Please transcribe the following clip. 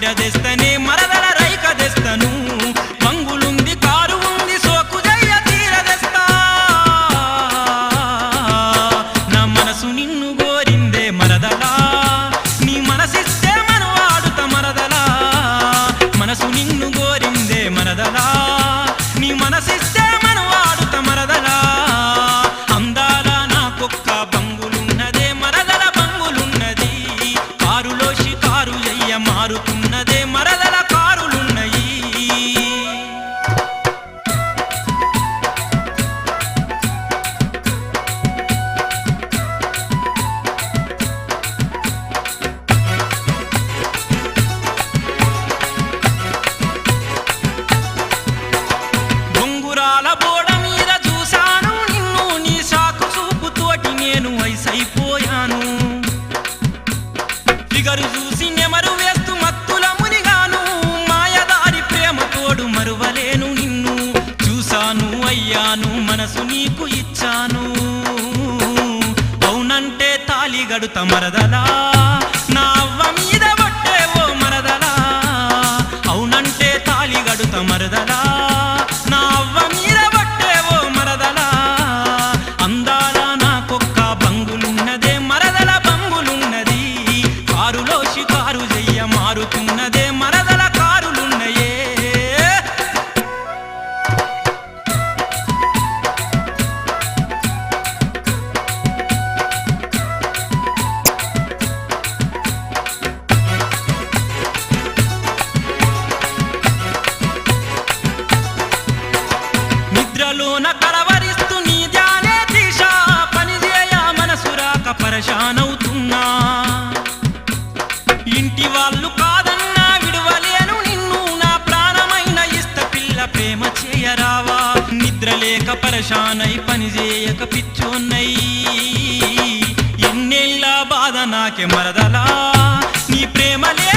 gira desde చిగరు చూసి నెమరు వేస్తూ మత్తుల మునిగాను. మాయదారి ప్రేమతోడు మరువలేను నిన్ను. చూశాను అయ్యాను మనసు నీకు ఇచ్చాను. అవునంటే తాళిగడుత మరదలా. పోతున్నదే మరదల కారులున్నయే. నిద్రలోన కలవరిస్తూ నీ ధ్యానే దిశ పనిచేయ మనసురాక పరశానం ప్రేమ చేయరావా? నిద్ర లేక పరశానై పనిచేయక పిచ్చున్నై. ఎన్నేళ్ళ బాధ నాకే మరదలా? నీ ప్రేమలే